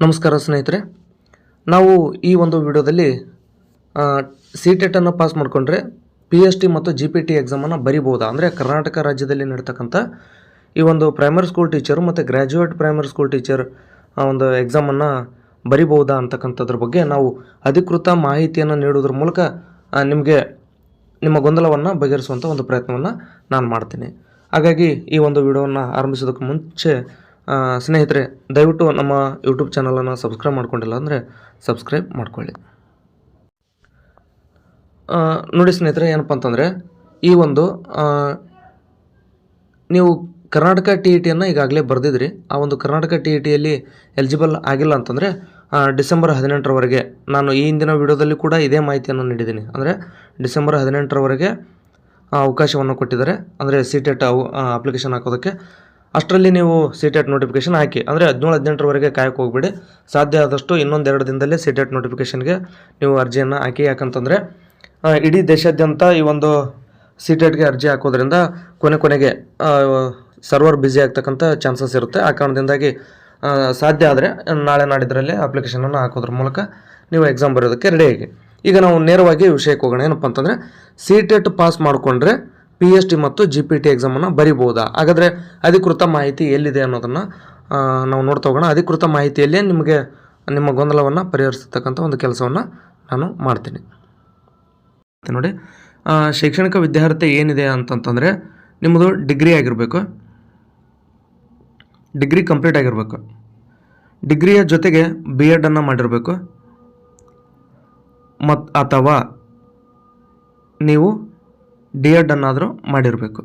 ನಮಸ್ಕಾರ ಸ್ನೇಹಿತರೆ. ನಾವು ಈ ಒಂದು ವಿಡಿಯೋದಲ್ಲಿ ಸಿ ಟೆಟನ್ನು ಪಾಸ್ ಮಾಡಿಕೊಂಡ್ರೆ ಪಿ ಎಚ್ ಟಿ ಮತ್ತು ಜಿ ಪಿ ಟಿ ಎಕ್ಸಾಮನ್ನು ಬರಿಬೋದಾ ಅಂದರೆ ಕರ್ನಾಟಕ ರಾಜ್ಯದಲ್ಲಿ ನಡೀತಕ್ಕಂಥ ಈ ಒಂದು ಪ್ರೈಮರಿ ಸ್ಕೂಲ್ ಟೀಚರು ಮತ್ತು ಗ್ರ್ಯಾಜುಯೇಟ್ ಪ್ರೈಮರಿ ಸ್ಕೂಲ್ ಟೀಚರ್ ಒಂದು ಎಕ್ಸಾಮನ್ನು ಬರಿಬೋದಾ ಅಂತಕ್ಕಂಥದ್ರ ಬಗ್ಗೆ ನಾವು ಅಧಿಕೃತ ಮಾಹಿತಿಯನ್ನು ನೀಡೋದ್ರ ಮೂಲಕ ನಿಮಗೆ ನಿಮ್ಮ ಗೊಂದಲವನ್ನು ಬಗೆಹರಿಸುವಂಥ ಒಂದು ಪ್ರಯತ್ನವನ್ನು ನಾನು ಮಾಡ್ತೀನಿ. ಹಾಗಾಗಿ ಈ ಒಂದು ವಿಡಿಯೋವನ್ನು ಆರಂಭಿಸೋದಕ್ಕೆ ಮುಂಚೆ ಸ್ನೇಹಿತರೆ, ದಯವಿಟ್ಟು ನಮ್ಮ ಯೂಟ್ಯೂಬ್ ಚಾನಲನ್ನು ಸಬ್ಸ್ಕ್ರೈಬ್ ಮಾಡ್ಕೊಂಡಿಲ್ಲ ಅಂದರೆ ಸಬ್ಸ್ಕ್ರೈಬ್ ಮಾಡ್ಕೊಳ್ಳಿ. ನೋಡಿ ಸ್ನೇಹಿತರೆ, ಏನಪ್ಪ ಅಂತಂದರೆ, ಈ ಒಂದು ನೀವು ಕರ್ನಾಟಕ ಟಿ ಇ ಟಿಯನ್ನು ಈಗಾಗಲೇ ಬರೆದಿದ್ರಿ. ಆ ಒಂದು ಕರ್ನಾಟಕ ಟಿ ಇ ಟಿಯಲ್ಲಿ ಎಲಿಜಿಬಲ್ ಆಗಿಲ್ಲ ಅಂತಂದರೆ ಡಿಸೆಂಬರ್ ಹದಿನೆಂಟರವರೆಗೆ ನಾನು ಈ ಹಿಂದಿನ ವಿಡಿಯೋದಲ್ಲಿ ಕೂಡ ಇದೇ ಮಾಹಿತಿಯನ್ನು ನೀಡಿದ್ದೀನಿ. ಅಂದರೆ, ಡಿಸೆಂಬರ್ ಹದಿನೆಂಟರವರೆಗೆ ಅವಕಾಶವನ್ನು ಕೊಟ್ಟಿದ್ದಾರೆ. ಅಂದರೆ ಸಿ ಟೆಟ್ ಅವು ಅಪ್ಲಿಕೇಶನ್ ಹಾಕೋದಕ್ಕೆ. ಅಷ್ಟರಲ್ಲಿ ನೀವು ಸಿ ಟೆಟ್ ನೋಟಿಫಿಕೇಶನ್ ಹಾಕಿ, ಅಂದರೆ ಹದಿನೇಳು, ಹದಿನೆಂಟರವರೆಗೆ ಕಾಯಕ್ಕೆ ಹೋಗ್ಬಿಡಿ. ಸಾಧ್ಯ ಆದಷ್ಟು ಇನ್ನೊಂದೆರಡು ದಿನದಲ್ಲೇ ಸಿ ಟೆಟ್ ನೋಟಿಫಿಕೇಷನ್ಗೆ ನೀವು ಅರ್ಜಿಯನ್ನು ಹಾಕಿ, ಯಾಕಂತಂದರೆ ಇಡೀ ದೇಶಾದ್ಯಂತ ಈ ಒಂದು ಸಿ ಟೆಟ್ಗೆ ಅರ್ಜಿ ಹಾಕೋದ್ರಿಂದ ಕೊನೆ ಕೊನೆಗೆ ಸರ್ವರ್ ಬ್ಯುಸಿ ಆಗ್ತಕ್ಕಂಥ ಚಾನ್ಸಸ್ ಇರುತ್ತೆ. ಆ ಕಾರಣದಿಂದಾಗಿ ಸಾಧ್ಯ ಆದರೆ ನಾಳೆ ನಾಡಿದ್ರಲ್ಲೇ ಅಪ್ಲಿಕೇಶನನ್ನು ಹಾಕೋದ್ರ ಮೂಲಕ ನೀವು ಎಕ್ಸಾಮ್ ಬರೋದಕ್ಕೆ ರೆಡಿಯಾಗಿ ಈಗ ನಾವು ನೇರವಾಗಿ ವಿಷಯಕ್ಕೆ ಹೋಗೋಣ. ಏನಪ್ಪ ಅಂತಂದರೆ ಸಿ ಟೆಟ್ ಪಾಸ್ ಮಾಡಿಕೊಂಡ್ರೆ ಪಿ ಎಚ್ ಡಿ ಮತ್ತು ಜಿ ಪಿ ಟಿ ಎಕ್ಸಾಮನ್ನು ಬರಿಬೋದಾ? ಹಾಗಾದರೆ ಅಧಿಕೃತ ಮಾಹಿತಿ ಎಲ್ಲಿದೆ ಅನ್ನೋದನ್ನು ನಾವು ನೋಡ್ತಾ ಹೋಗೋಣ. ಅಧಿಕೃತ ಮಾಹಿತಿಯಲ್ಲೇ ನಿಮಗೆ, ನಿಮ್ಮ ಗೊಂದಲವನ್ನು ಪರಿಹರಿಸತಕ್ಕಂಥ ಒಂದು ಕೆಲಸವನ್ನು ನಾನು ಮಾಡ್ತೀನಿ. ನೋಡಿ ಶೈಕ್ಷಣಿಕ ವಿದ್ಯಾರ್ಥಿ ಏನಿದೆ ಅಂತಂತಂದರೆ, ನಿಮ್ಮದು ಡಿಗ್ರಿ ಆಗಿರಬೇಕು. ಡಿಗ್ರಿ ಕಂಪ್ಲೀಟ್ ಆಗಿರಬೇಕು. ಡಿಗ್ರಿಯ ಜೊತೆಗೆ ಬಿ ಎಡನ್ನು ಮಾಡಿರಬೇಕು. ಮತ್ತು ಅಥವಾ ನೀವು ಡಿ ಎಡ್ ಅನ್ನಾದರೂ ಮಾಡಿರಬೇಕು.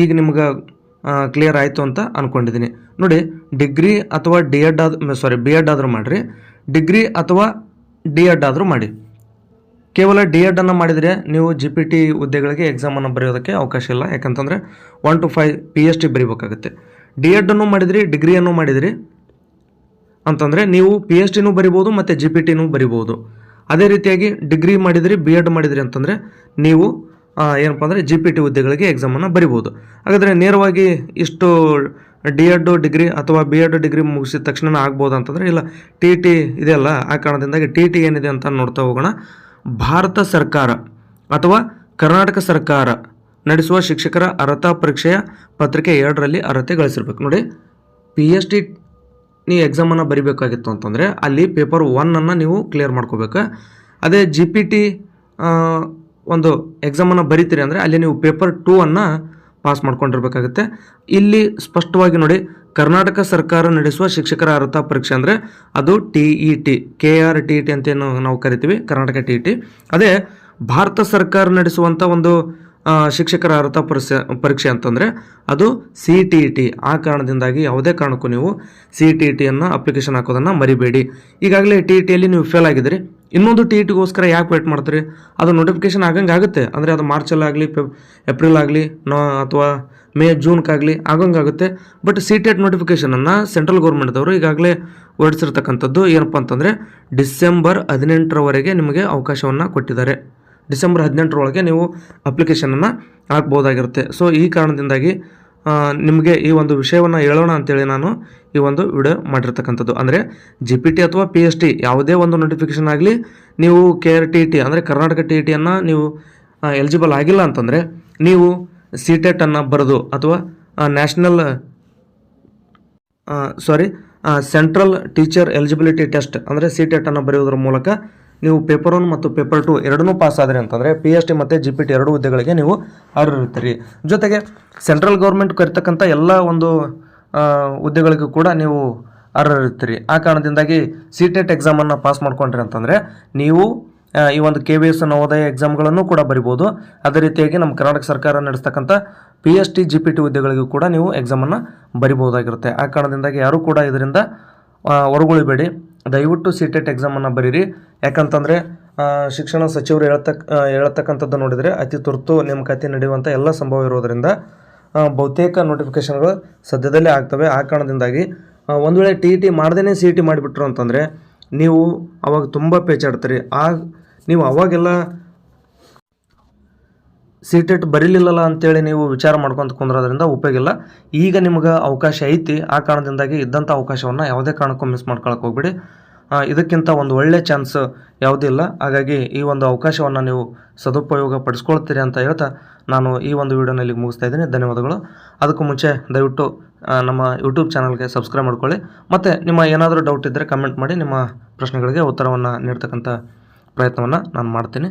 ಈಗ ನಿಮ್ಗೆ ಕ್ಲಿಯರ್ ಆಯಿತು ಅಂತ ಅಂದ್ಕೊಂಡಿದ್ದೀನಿ ನೋಡಿ ಡಿಗ್ರಿ ಅಥವಾ ಡಿ ಎಡ್ ಆದ ಸಾರಿ ಬಿ ಎಡ್ ಆದರೂ ಮಾಡಿರಿ. ಡಿಗ್ರಿ ಅಥವಾ ಡಿ ಎಡ್ ಆದರೂ ಮಾಡಿ. ಕೇವಲ ಡಿ ಎಡನ್ನು ಮಾಡಿದರೆ ನೀವು ಜಿ ಪಿ ಟಿ ಹುದ್ದೆಗಳಿಗೆ ಎಕ್ಸಾಮನ್ನು ಬರೆಯೋದಕ್ಕೆ ಅವಕಾಶ ಇಲ್ಲ. ಯಾಕಂತಂದರೆ one two five P H D ಬರಿಬೇಕಾಗುತ್ತೆ. D ಎಡನ್ನು ಮಾಡಿದಿರಿ ಡಿಗ್ರಿಯನ್ನು ಮಾಡಿದಿರಿ ಅಂತಂದರೆ ನೀವು ಪಿ ಎಚ್ ಡಿನೂ ಬರಿಬೋದು ಮತ್ತು ಜಿ ಪಿ ಟಿನೂ ಬರಿಬೋದು. ಅದೇ ರೀತಿಯಾಗಿ ಡಿಗ್ರಿ ಮಾಡಿದ್ರಿ ಬಿ ಎಡ್ ಮಾಡಿದ್ರಿ ಅಂತಂದರೆ ನೀವು ಏನಪ್ಪ ಅಂದರೆ ಜಿ ಪಿ ಟಿ ಹುದ್ದೆಗಳಿಗೆ ಎಕ್ಸಾಮನ್ನು ಬರಿಬೋದು. ಹಾಗಾದರೆ ನೇರವಾಗಿ ಇಷ್ಟು ಡಿ ಎಡ್ ಡಿಗ್ರಿ ಅಥವಾ ಬಿ ಎಡ್ ಡಿಗ್ರಿ ಮುಗಿಸಿದ ತಕ್ಷಣ ಆಗ್ಬೋದು ಅಂತಂದರೆ, ಇಲ್ಲ ಟಿ ಟಿ ಇದೆಯಲ್ಲ ಆ ಕಾರಣದಿಂದಾಗಿ ಟಿ ಟಿ ಏನಿದೆ ಅಂತ ನೋಡ್ತಾ ಹೋಗೋಣ. ಭಾರತ ಸರ್ಕಾರ ಅಥವಾ ಕರ್ನಾಟಕ ಸರ್ಕಾರ ನಡೆಸುವ ಶಿಕ್ಷಕರ ಅರ್ಹತಾ ಪರೀಕ್ಷೆಯ ಪತ್ರಿಕೆ ಎರಡರಲ್ಲಿ ಅರ್ಹತೆ ಗಳಿಸಿರ್ಬೇಕು. ನೋಡಿ ಪಿ ಎಚ್ ಟಿ ನೀವು ಎಕ್ಸಾಮನ್ನು ಬರಿಬೇಕಾಗಿತ್ತು ಅಂತಂದರೆ ಅಲ್ಲಿ ಪೇಪರ್ ಒನ್ನನ್ನು ನೀವು ಕ್ಲಿಯರ್ ಮಾಡ್ಕೋಬೇಕು. ಅದೇ ಜಿ ಪಿ ಟಿ ಒಂದು ಎಕ್ಸಾಮನ್ನು ಬರೀತೀರಿ ಅಂದರೆ ಅಲ್ಲಿ ನೀವು ಪೇಪರ್ ಟೂ ಅನ್ನು ಪಾಸ್ ಮಾಡ್ಕೊಂಡಿರಬೇಕಾಗುತ್ತೆ. ಇಲ್ಲಿ ಸ್ಪಷ್ಟವಾಗಿ ನೋಡಿ, ಕರ್ನಾಟಕ ಸರ್ಕಾರ ನಡೆಸುವ ಶಿಕ್ಷಕರ ಅರ್ಹತಾ ಪರೀಕ್ಷೆ ಅಂದರೆ ಅದು T E T K R T E T ಅಂತೇನು ನಾವು ಕರಿತೀವಿ, ಕರ್ನಾಟಕ ಟಿ ಇ ಟಿ ಅದೇ ಭಾರತ ಸರ್ಕಾರ ನಡೆಸುವಂಥ ಒಂದು ಶಿಕ್ಷಕರ ಅರ್ಹತಾ ಪರೀಕ್ಷೆ ಪರೀಕ್ಷೆ ಅಂತಂದರೆ ಅದು ಸಿ ಟಿ ಇ ಟಿ ಆ ಕಾರಣದಿಂದಾಗಿ ಯಾವುದೇ ಕಾರಣಕ್ಕೂ ನೀವು ಸಿ ಟಿ ಇ ಟಿಯನ್ನು ಅಪ್ಲಿಕೇಶನ್ ಹಾಕೋದನ್ನು ಮರಿಬೇಡಿ. ಈಗಾಗಲೇ ಟಿ ಇ ಟಿಯಲ್ಲಿ ನೀವು ಫೇಲ್ ಆಗಿದ್ದೀರಿ. ಇನ್ನೊಂದು ಟಿ ಇ ಟಿಗೋಸ್ಕರ ಯಾಕೆ ವೇಟ್ ಮಾಡ್ತೀರಿ? ಅದು ನೋಟಿಫಿಕೇಶನ್ ಆಗಂಗೆ ಆಗುತ್ತೆ. ಅಂದರೆ ಅದು ಮಾರ್ಚಲ್ಲಾಗಲಿ ಫೆಬ್ ಏಪ್ರಿಲ್ ಆಗಲಿ, ನೋ, ಅಥವಾ ಮೇ ಜೂನ್ಗಾಗಲಿ ಆಗಂಗಾಗುತ್ತೆ ಬಟ್ ಸಿ ಟೆಟ್ ನೋಟಿಫಿಕೇಷನನ್ನು ಸೆಂಟ್ರಲ್ ಗೌರ್ಮೆಂಟ್ದವರು ಈಗಾಗಲೇ ಹೊರಡಿಸಿರ್ತಕ್ಕಂಥದ್ದು ಏನಪ್ಪ ಅಂತಂದರೆ ಡಿಸೆಂಬರ್ ಹದಿನೆಂಟರವರೆಗೆ ನಿಮಗೆ ಅವಕಾಶವನ್ನು ಕೊಟ್ಟಿದ್ದಾರೆ. ಡಿಸೆಂಬರ್ ಹದಿನೆಂಟರೊಳಗೆ ನೀವು ಅಪ್ಲಿಕೇಶನನ್ನು ಹಾಕ್ಬೋದಾಗಿರುತ್ತೆ. ಸೊ ಈ ಕಾರಣದಿಂದಾಗಿ ನಿಮಗೆ ಈ ಒಂದು ವಿಷಯವನ್ನು ಹೇಳೋಣ ಅಂತೇಳಿ ನಾನು ಈ ಒಂದು ವಿಡಿಯೋ ಮಾಡಿರ್ತಕ್ಕಂಥದ್ದು. ಅಂದರೆ ಜಿ ಪಿ ಟಿ ಅಥವಾ ಪಿ ಎಚ್ ಟಿ ಯಾವುದೇ ಒಂದು ನೋಟಿಫಿಕೇಶನ್ ಆಗಲಿ, ನೀವು ಕೆ ಆರ್ ಟಿ ಟಿ ಅಂದರೆ ಕರ್ನಾಟಕ ಟಿ ಟಿಯನ್ನು ನೀವು ಎಲಿಜಿಬಲ್ ಆಗಿಲ್ಲ ಅಂತಂದರೆ, ನೀವು ಸಿ ಟೆಟನ್ನು ಬರೆದು ಅಥವಾ national sorry central teacher eligibility test ಅಂದರೆ ಸಿ ಟೆಟನ್ನು ಬರೆಯೋದ್ರ ಮೂಲಕ ನೀವು ಪೇಪರ್ ಒನ್ ಮತ್ತು ಪೇಪರ್ ಟು ಎರಡನ್ನೂ ಪಾಸ್ ಆದರೆ ಅಂತಂದರೆ ಪಿ ಎಚ್ ಟಿ ಮತ್ತು ಜಿ ಪಿ ಟಿ ಎರಡು ಹುದ್ದೆಗಳಿಗೆ ನೀವು ಅರ್ಹರಿರ್ತೀರಿ. ಜೊತೆಗೆ ಸೆಂಟ್ರಲ್ ಗೌರ್ಮೆಂಟ್ ಕರಿತಕ್ಕಂಥ ಎಲ್ಲ ಒಂದು ಹುದ್ದೆಗಳಿಗೂ ಕೂಡ ನೀವು ಅರ್ಹರಿರ್ತೀರಿ. ಆ ಕಾರಣದಿಂದಾಗಿ ಸಿ ಟೆಟ್ ಎಕ್ಸಾಮನ್ನು ಪಾಸ್ ಮಾಡ್ಕೊಂಡ್ರಿ ಅಂತಂದರೆ ನೀವು ಈ ಒಂದು ಕೆ ವಿ ಎಸ್ ನವೋದಯ ಎಕ್ಸಾಮ್ಗಳನ್ನು ಕೂಡ ಬರಿಬೋದು. ಅದೇ ರೀತಿಯಾಗಿ ನಮ್ಮ ಕರ್ನಾಟಕ ಸರ್ಕಾರ ನಡೆಸ್ತಕ್ಕಂಥ P H T G P T ಹುದ್ದೆಗಳಿಗೂ ಕೂಡ ನೀವು ಎಕ್ಸಾಮನ್ನು ಬರಿಬೋದಾಗಿರುತ್ತೆ ಆ ಕಾರಣದಿಂದಾಗಿ ಯಾರೂ ಕೂಡ ಇದರಿಂದ ಹೊರಗುಳಿಬೇಡಿ ದಯವಿಟ್ಟು ಸಿ ಟೆಟ್ ಎಕ್ಸಾಮನ್ನು ಬರೀರಿ. ಯಾಕಂತಂದರೆ ಶಿಕ್ಷಣ ಸಚಿವರು ಹೇಳ್ತಕ್ಕ ಹೇಳ್ತಕ್ಕಂಥದ್ದು ನೋಡಿದರೆ ಅತಿ ತುರ್ತು ನೇಮಕಾತಿ ನಡೆಯುವಂಥ ಎಲ್ಲ ಸಂಭವ ಇರೋದರಿಂದ ಬಹುತೇಕ ನೋಟಿಫಿಕೇಷನ್ಗಳು ಸದ್ಯದಲ್ಲೇ ಆಗ್ತವೆ. ಆ ಕಾರಣದಿಂದಾಗಿ ಒಂದು ವೇಳೆ ಟಿ ಇ ಟಿ ಮಾಡ್ದೇ ಸಿ ಇ ಟಿ ಮಾಡಿಬಿಟ್ರು ಅಂತಂದರೆ, ನೀವು ಅವಾಗ ತುಂಬ ಪೇಚಾಡ್ತೀರಿ. ಆ, ನೀವು ಅವಾಗೆಲ್ಲ ಸಿ ಟೆಟ್ ಬರೀಲಿಲ್ಲಲ್ಲ ಅಂತೇಳಿ ನೀವು ವಿಚಾರ ಮಾಡ್ಕೊಂತ ಕುಂದ್ರೋದ್ರಿಂದ ಉಪಯೋಗಿಲ್ಲ ಈಗ ನಿಮ್ಗೆ ಅವಕಾಶ ಐತಿ. ಆ ಕಾರಣದಿಂದಾಗಿ ಇದ್ದಂಥ ಅವಕಾಶವನ್ನು ಯಾವುದೇ ಕಾರಣಕ್ಕೂ ಮಿಸ್ ಮಾಡ್ಕೊಳಕ್ಕೆ ಹೋಗ್ಬಿಡಿ. ಇದಕ್ಕಿಂತ ಒಂದು ಒಳ್ಳೆ ಚಾನ್ಸ್ ಯಾವುದೂ ಇಲ್ಲ. ಹಾಗಾಗಿ ಈ ಒಂದು ಅವಕಾಶವನ್ನು ನೀವು ಸದುಪಯೋಗ ಪಡಿಸ್ಕೊಳ್ತೀರಿ ಅಂತ ಹೇಳ್ತಾ ನಾನು ಈ ಒಂದು ವಿಡಿಯೋನ ಇಲ್ಲಿಗೆ ಮುಗಿಸ್ತಾ ಇದ್ದೀನಿ. ಧನ್ಯವಾದಗಳು. ಅದಕ್ಕೂ ಮುಂಚೆ ದಯವಿಟ್ಟು ನಮ್ಮ ಯೂಟ್ಯೂಬ್ ಚಾನಲ್ಗೆ ಸಬ್ಸ್ಕ್ರೈಬ್ ಮಾಡ್ಕೊಳ್ಳಿ. ಮತ್ತು ನಿಮ್ಮ ಏನಾದರೂ ಡೌಟ್ ಇದ್ದರೆ ಕಮೆಂಟ್ ಮಾಡಿ ನಿಮ್ಮ ಪ್ರಶ್ನೆಗಳಿಗೆ ಉತ್ತರವನ್ನು ನೀಡ್ತಕ್ಕಂಥ ಪ್ರಯತ್ನವನ್ನು ನಾನು ಮಾಡ್ತೀನಿ.